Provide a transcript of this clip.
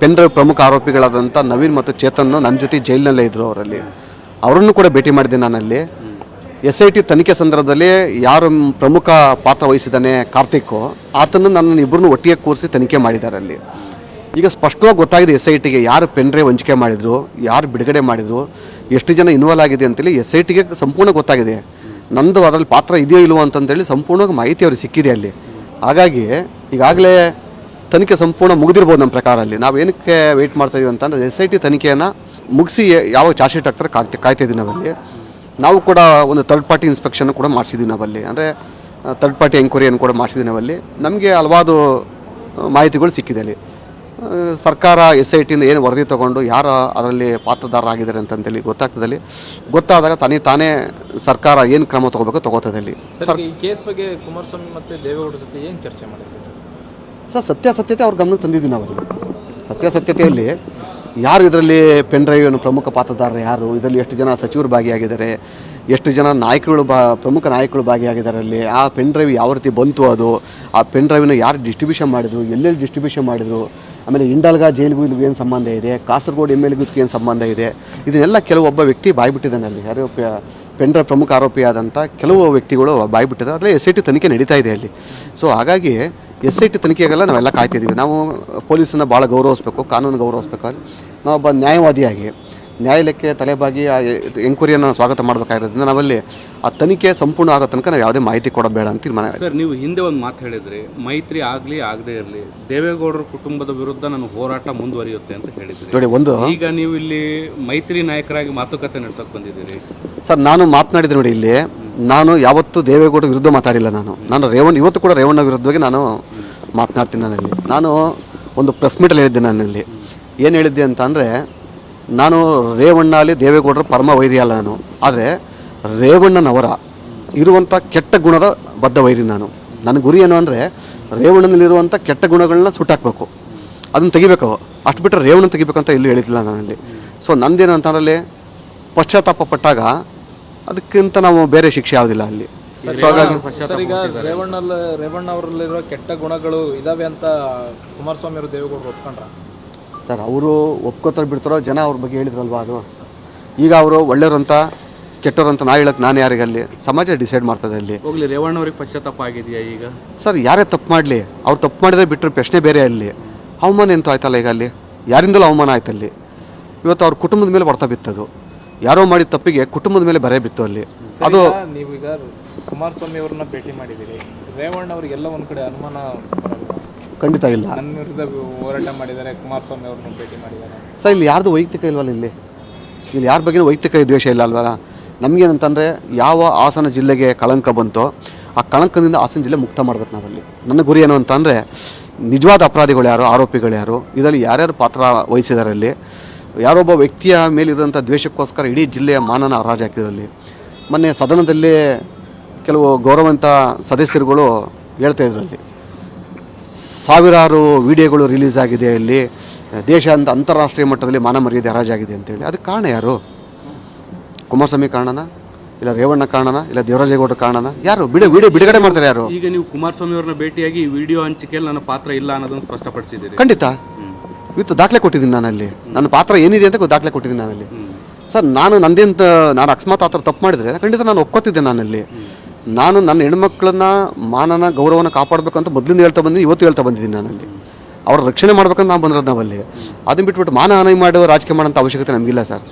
Pen drive ಪ್ರಮುಖ ಆರೋಪಿಗಳಾದಂಥ ನವೀನ್ ಮತ್ತು ಚೇತನ್ ನನ್ನ ಜೊತೆ ಜೈಲಿನಲ್ಲೇ ಇದ್ದರು ಅವರಲ್ಲಿ. ಅವರನ್ನು ಕೂಡ ಭೇಟಿ ಮಾಡಿದೆ ನಾನಲ್ಲಿ. ಎಸ್ ಐ ಟಿ ತನಿಖೆ ಸಂದರ್ಭದಲ್ಲಿ ಯಾರು ಪ್ರಮುಖ ಪಾತ್ರ ವಹಿಸಿದ್ದಾನೆ ಕಾರ್ತಿಕ್ ಆತನ್ನು ನನ್ನ ಇಬ್ಬರನ್ನು ಒಟ್ಟಿಗೆ ಕೂರಿಸಿ ತನಿಖೆ ಮಾಡಿದ್ದಾರೆ ಅಲ್ಲಿ. ಈಗ ಸ್ಪಷ್ಟವಾಗಿ ಗೊತ್ತಾಗಿದೆ ಎಸ್ ಐ ಟಿಗೆ ಯಾರು ಪೆನ್ ಡ್ರೈವ್ ಹಂಚಿಕೆ ಮಾಡಿದರು, ಯಾರು ಬಿಡುಗಡೆ ಮಾಡಿದರು, ಎಷ್ಟು ಜನ ಇನ್ವಾಲ್ವ್ ಆಗಿದೆ ಅಂತೇಳಿ ಎಸ್ ಐ ಟಿಗೆ ಸಂಪೂರ್ಣ ಗೊತ್ತಾಗಿದೆ. ನಂದು ಅದರಲ್ಲಿ ಪಾತ್ರ ಇದೆಯೋ ಇಲ್ವೋ ಅಂತಂದೇಳಿ ಸಂಪೂರ್ಣವಾಗಿ ಮಾಹಿತಿ ಅವ್ರಿಗೆ ಸಿಕ್ಕಿದೆ ಅಲ್ಲಿ. ಹಾಗಾಗಿ ಈಗಾಗಲೇ ತನಿಖೆ ಸಂಪೂರ್ಣ ಮುಗಿದಿರ್ಬೋದು ನಮ್ಮ ಪ್ರಕಾರ ಅಲ್ಲಿ ನಾವು ಏನಕ್ಕೆ ವೆಯ್ಟ್ ಮಾಡ್ತಾ ಇದೀವಿ ಅಂತಂದ್ರೆ ಎಸ್ ಐ ಟಿ ತನಿಖೆಯನ್ನು ಮುಗಿಸಿ ಯಾವಾಗ ಚಾರ್ಜ್ ಶೀಟ್ ಹಾಕ್ತಾರೆ ಕಾಯ್ತಾ ಕಾಯ್ತಿದ್ದೀವಿ ನಾವಲ್ಲಿ. ನಾವು ಕೂಡ ಒಂದು ಥರ್ಡ್ ಪಾರ್ಟಿ ಇನ್ಸ್ಪೆಕ್ಷನ್ ಕೂಡ ಮಾಡಿಸಿದ್ದೀವಿ ನಾವಲ್ಲಿ. ಅಂದರೆ ಥರ್ಡ್ ಪಾರ್ಟಿ ಎಂಕ್ವೈರಿಯನ್ನು ಕೂಡ ಮಾಡಿಸಿದ್ದೀವಿ ನಾವಲ್ಲಿ. ನಮಗೆ ಹಲವಾರು ಮಾಹಿತಿಗಳು ಸಿಕ್ಕಿದೆ ಅಲ್ಲಿ. ಸರ್ಕಾರ ಎಸ್ ಐ ಟಿಯಿಂದ ಏನು ವರದಿ ತೊಗೊಂಡು ಯಾರು ಅದರಲ್ಲಿ ಪಾತ್ರದಾರರಾಗಿದ್ದಾರೆ ಅಂತಂತೇಳಿ ಗೊತ್ತಾಗ್ತದಲ್ಲಿ ಗೊತ್ತಾದಾಗ ತಾನೇ ತಾನೇ ಸರ್ಕಾರ ಏನು ಕ್ರಮ ತಗೋಬೇಕು ತೊಗೋತದಲ್ಲಿ ಕೇಸ್ ಬಗ್ಗೆ ಕುಮಾರಸ್ವಾಮಿ ಮತ್ತು ದೇವೇಗೌಡರ ಜೊತೆ ಏನು ಚರ್ಚೆ ಮಾಡಿದ್ರಿ ಸರ್, ಸತ್ಯಾಸತ್ಯತೆ ಅವ್ರ ಗಮನಕ್ಕೆ ತಂದಿದ್ದೀವಿ ನಾವು ಅದನ್ನು. ಸತ್ಯಾಸತ್ಯತೆಯಲ್ಲಿ ಯಾರು ಇದರಲ್ಲಿ ಪೆನ್ ಡ್ರೈವ್ ಪ್ರಮುಖ ಪಾತ್ರದಾರರು ಯಾರು? ಇದರಲ್ಲಿ ಎಷ್ಟು ಜನ ಸಚಿವರು ಭಾಗಿಯಾಗಿದ್ದಾರೆ? ಎಷ್ಟು ಜನ ನಾಯಕರುಗಳು ಬಾ, ಪ್ರಮುಖ ನಾಯಕರು ಭಾಗಿಯಾಗಿದ್ದಾರೆ ಅಲ್ಲಿ? ಆ ಪೆನ್ ಡ್ರೈವ್ ಯಾವ ರೀತಿ ಬಂತು ಅದು? ಆ ಪೆನ್ ಡ್ರೈವ್ನ ಯಾರು ಡಿಸ್ಟ್ರಿಬ್ಯೂಷನ್ ಮಾಡಿದ್ರು? ಎಲ್ಲೆಲ್ಲಿ ಡಿಸ್ಟ್ರಿಬ್ಯೂಷನ್ ಮಾಡಿದ್ರು? ಆಮೇಲೆ ಇಂಡಾಲ್ಗ ಜೈಲಿಗೂ ಇಲ್ಲಿಗೂ ಏನು ಸಂಬಂಧ ಇದೆ? ಕಾಸರಗೋಡು ಎಂ ಎಲ್ಗೂ ಏನು ಸಂಬಂಧ ಇದೆ? ಇದನ್ನೆಲ್ಲ ಕೆಲವೊಬ್ಬ ವ್ಯಕ್ತಿ ಬಾಯ್ಬಿಟ್ಟಿದ್ದಾನೆ ಅಲ್ಲಿ. ಯಾರು ಪೆನ್ ಡ್ರೈವ್ ಪ್ರಮುಖ ಆರೋಪಿಯಾದಂಥ ಕೆಲವು ವ್ಯಕ್ತಿಗಳು ಬಾಯ್ಬಿಟ್ಟಿದ್ದಾರೆ. ಅದರಲ್ಲಿ ಎಸ್ ಐ ಟಿ ತನಿಖೆ ನಡೀತಾ ಇದೆ ಅಲ್ಲಿ. ಸೊ ಹಾಗಾಗಿ ಎಸ್ ಐ ಟಿ ತನಿಖೆಗೆಲ್ಲ ನಾವೆಲ್ಲ ಕಾಯ್ತಿದ್ದೀವಿ. ನಾವು ಪೊಲೀಸನ್ನ ಭಾಳ ಗೌರವಿಸ್ಬೇಕು ಕಾನೂನು ಗೌರವಿಸ್ಬೇಕು ನಾವೊಬ್ಬ ನ್ಯಾಯವಾದಿಯಾಗಿ ನ್ಯಾಯಾಲಯಕ್ಕೆ ತಲೆಬಾಗಿ ಆ ಎಂಕ್ವೈರಿಯನ್ನು ಸ್ವಾಗತ ಮಾಡಬೇಕಾಗಿರೋದ್ರಿಂದ ನಾವಲ್ಲಿ ಆ ತನಿಖೆ ಸಂಪೂರ್ಣ ಆಗೋ ತನಕ ನಾವು ಯಾವುದೇ ಮಾಹಿತಿ ಕೊಡಬೇಡ ಬೇಡ ಅಂತ ತೀರ್ಮಾನ ಸರ್ ನೀವು ಹಿಂದೆ ಒಂದು ಮಾತು ಹೇಳಿದ್ರಿ ಮೈತ್ರಿ ಆಗಲಿ ಆಗದೇ ಇರಲಿ ದೇವೇಗೌಡರ ಕುಟುಂಬದ ವಿರುದ್ಧ ನಾನು ಹೋರಾಟ ಮುಂದುವರಿಯುತ್ತೆ ಅಂತ ಹೇಳಿದ್ರಿ. ನೋಡಿ ಒಂದು ಈಗ ನೀವು ಇಲ್ಲಿ ಮೈತ್ರಿ ನಾಯಕರಾಗಿ ಮಾತುಕತೆ ನಡೆಸೋಕೆ ಬಂದಿದ್ದೀರಿ. ಸರ್ ನಾನು ಮಾತನಾಡಿದೆ ನೋಡಿ ಇಲ್ಲಿ ನಾನು ಯಾವತ್ತೂ ದೇವೇಗೌಡ ವಿರುದ್ಧ ಮಾತಾಡಿಲ್ಲ ನಾನು. ನಾನು ರೇವಣ್ಣ, ಇವತ್ತು ಕೂಡ ರೇವಣ್ಣ ವಿರುದ್ಧವಾಗಿ ನಾನು ಮಾತನಾಡ್ತೀನಿ ನಾನಲ್ಲಿ. ನಾನು ಒಂದು ಪ್ರೆಸ್ ಮೀಟಲ್ಲಿ ಹೇಳಿದ್ದೆ ನಾನಲ್ಲಿ. ಏನು ಹೇಳಿದ್ದೆ ಅಂತ ಅಂದರೆ, ನಾನು ರೇವಣ್ಣ ಅಲ್ಲಿ ದೇವೇಗೌಡರ ಪರಮ ವೈರಿ ಅಲ್ಲ ನಾನು. ಆದರೆ, ರೇವಣ್ಣನವರ ಇರುವಂಥ ಕೆಟ್ಟ ಗುಣದ ಬದ್ಧ ವೈರಿ ನಾನು. ನನ್ನ ಗುರಿ ಏನು ಅಂದರೆ ರೇವಣ್ಣನಲ್ಲಿರುವಂಥ ಕೆಟ್ಟ ಗುಣಗಳನ್ನ ಸುಟ್ಟಾಕಬೇಕು. ಅದನ್ನು ತೆಗಿಬೇಕು. ಅಷ್ಟು ಬಿಟ್ಟರೆ ರೇವಣ್ಣ ತೆಗಿಬೇಕಂತ ಎಲ್ಲೂ ಹೇಳಿದ್ದಿಲ್ಲ ನಾನಲ್ಲಿ. ಸೊ ನಂದೇನು ಅಂತಂದ್ರಲ್ಲಿ ಪಶ್ಚಾತ್ತಾಪ ಪಟ್ಟಾಗ ಅದಕ್ಕಿಂತ ನಾವು ಬೇರೆ ಶಿಕ್ಷೆ ಯಾವುದಿಲ್ಲ ಅಲ್ಲಿ. ಸೊ ಹಾಗಾಗಿ ಸರ್ ಈಗ ರೇವಣ್ಣ ರೇವಣ್ಣ ಅವರಲ್ಲಿರೋ ಕೆಟ್ಟ ಗುಣಗಳು ಇದಾವೆ ಅಂತ ಕುಮಾರಸ್ವಾಮಿ ಅವರು ದೇವೇಗೌಡರು ಒಪ್ಕೊಂಡ್ರ? ಸರ್ ಅವರು ಒಪ್ಕೋತಾರೆ ಬಿಡ್ತಾರೋ ಜನ ಅವ್ರ ಬಗ್ಗೆ ಹೇಳಿದ್ರಲ್ವಾ ಅದು? ಈಗ ಅವರು ಒಳ್ಳೆಯವ್ರಂತ ಅಂತ ಕೆಟ್ಟವರು ಅಂತ ನಾ ಹೇಳಕ್ ನಾನು ಯಾರಿಗಲ್ಲಿ ಸಮಾಜ ಡಿಸೈಡ್ ಮಾಡ್ತದೆ ಅಲ್ಲಿ. ಹೋಗ್ಲಿ ರೇವಣ್ಣ ಅವ್ರಿಗೆ ಪಶ್ಚಾತ್ತಾಪ ಆಗಿದೆಯಾ ಈಗ? ಸರ್ ಯಾರೇ ತಪ್ಪು ಮಾಡಲಿ ಅವ್ರು ತಪ್ಪು ಮಾಡಿದ್ರೆ ಬಿಟ್ಟರೆ ಪ್ರಶ್ನೆ ಬೇರೆ ಅಲ್ಲಿ. ಅವಮಾನ ಎಂತೂ ಆಯ್ತಲ್ಲ ಈಗ ಅಲ್ಲಿ? ಯಾರಿಂದಲೂ ಅವಮಾನ ಆಯ್ತಲ್ಲಿ? ಇವತ್ತು ಅವ್ರ ಕುಟುಂಬದ ಮೇಲೆ ಬರ್ತಾ ಬಿತ್ತದು. ಯಾರೋ ಮಾಡಿದ ತಪ್ಪಿಗೆ ಕುಟುಂಬದ ಮೇಲೆ ಬರೇ ಬಿತ್ತು ಅಲ್ಲಿ. ಅದು ನೀವೀಗ ಕುಮಾರಸ್ವಾಮಿ ಅವ್ರನ್ನ ಭೇಟಿ ಮಾಡಿದ್ದೀರಿ. ರೇವಣ್ಣ ಅವ್ರಿಗೆಲ್ಲ ಒಂದ್ ಕಡೆ ಅನುಮಾನ? ಖಂಡಿತ ಇಲ್ಲ. ನನ್ನ ವಿರುದ್ಧ ಹೋರಾಟ ಮಾಡಿದ್ದಾರೆ ಕುಮಾರಸ್ವಾಮಿ ಅವ್ರನ್ನ ಭೇಟಿ ಮಾಡಿದ್ದಾರೆ. ಸರ್ ಇಲ್ಲಿ ಯಾರ್ದು ವೈಯಕ್ತಿಕ ಇಲ್ವಲ್ಲ ಇಲ್ಲಿ? ಇಲ್ಲಿ ಯಾರ ಬಗ್ಗೆ ವೈಯಕ್ತಿಕ ದ್ವೇಷ ಇಲ್ಲ ಅಲ್ವಲ್ಲ? ನಮಗೇನಂತಂದರೆ ಯಾವ ಹಾಸನ ಜಿಲ್ಲೆಗೆ ಕಳಂಕ ಬಂತೋ ಆ ಕಳಂಕದಿಂದ ಹಾಸನ ಜಿಲ್ಲೆ ಮುಕ್ತ ಮಾಡ್ಬೇಕು ನಾವಲ್ಲಿ. ನನ್ನ ಗುರಿ ಏನು ಅಂತಂದರೆ ನಿಜವಾದ ಅಪರಾಧಿಗಳು ಯಾರು ಆರೋಪಿಗಳು ಯಾರು ಇದರಲ್ಲಿ ಯಾರ್ಯಾರು ಪಾತ್ರ ವಹಿಸಿದ್ದಾರೆ ಅಲ್ಲಿ ಯಾರೊಬ್ಬ ವ್ಯಕ್ತಿಯ ಮೇಲಿರುವಂಥ ದ್ವೇಷಕ್ಕೋಸ್ಕರ ಇಡೀ ಜಿಲ್ಲೆಯ ಮಾನನ ಹರಾಜಾಕಿದ್ರಲ್ಲಿ ಮೊನ್ನೆ ಸದನದಲ್ಲಿ ಕೆಲವು ಗೌರವಂತ ಸದಸ್ಯರುಗಳು ಹೇಳ್ತಾ ಇದ್ರಲ್ಲಿ ಸಾವಿರಾರು ವಿಡಿಯೋಗಳು ರಿಲೀಸ್ ಆಗಿದೆ ಇಲ್ಲಿ ದೇಶ ಅಂತ ಅಂತಾರಾಷ್ಟ್ರೀಯ ಮಟ್ಟದಲ್ಲಿ ಮಾನ ಮರ್ಯಾದೆ ಹರಾಜಾಗಿದೆ ಅಂತೇಳಿ ಅದಕ್ಕೆ ಕಾರಣ ಯಾರು? ಕುಮಾರಸ್ವಾಮಿ ಕಾರಣನ ಇಲ್ಲ ರೇವಣ್ಣ ಕಾರಣನ ಇಲ್ಲ ದೇವರಾಜೇಗೌಡ ಕಾರಣನ? ಯಾರು? ಬಿಡು ವಿಡಿಯೋ ಬಿಡುಗಡೆ ಮಾಡ್ತಾರೆ ಯಾರು? ಈಗ ನೀವು ಕುಮಾರಸ್ವಾಮಿ ಅವ್ರನ್ನ ಭೇಟಿಯಾಗಿ ವಿಡಿಯೋ ಹಂಚಿಕೆಯಲ್ಲಿ ನನ್ನ ಪಾತ್ರ ಇಲ್ಲ ಅನ್ನೋದನ್ನು ಸ್ಪಷ್ಟಪಡಿಸಿದ್ದೀರಿ. ಖಂಡಿತ. ವಿತ್ ದಾಖಲೆ ಕೊಟ್ಟಿದ್ದೀನಿ ನಾನಲ್ಲಿ. ನನ್ನ ಪಾತ್ರ ಏನಿದೆ ಅಂತ ದಾಖಲೆ ಕೊಟ್ಟಿದ್ದೀನಿ ನಾನಲ್ಲಿ. ಸರ್ ನಾನು ನಂದೇಂತ ನಾನು ಅಕಸ್ಮಾತ್ ಆ ಥರ ತಪ್ಪು ಮಾಡಿದರೆ ಖಂಡಿತ ನಾನು ಒಪ್ಕೋತಿದ್ದೆ ನಾನಲ್ಲಿ. ನಾನು ನನ್ನ ಹೆಣ್ಮಕ್ಳನ್ನ ಮಾನನ ಗೌರವನ ಕಾಪಾಡಬೇಕು ಅಂತ ಮೊದಲಿಂದ ಹೇಳ್ತಾ ಬಂದಿದ್ದೀನಿ ಇವತ್ತು ಹೇಳ್ತಾ ಬಂದಿದ್ದೀನಿ ನಾನಲ್ಲಿ. ಅವ್ರ ರಕ್ಷಣೆ ಮಾಡ್ಬೇಕಂತ ನಾವು ಬಂದಿರೋದು ನಾವಲ್ಲಿ. ಅದನ್ನು ಬಿಟ್ಬಿಟ್ಟು ಮಾನ ಹಾನಿ ಮಾಡೋ ರಾಜಕೀಯ ಮಾಡೋಂಥ ಅವಶ್ಯಕತೆ ನಮಗಿಲ್ಲ ಸರ್.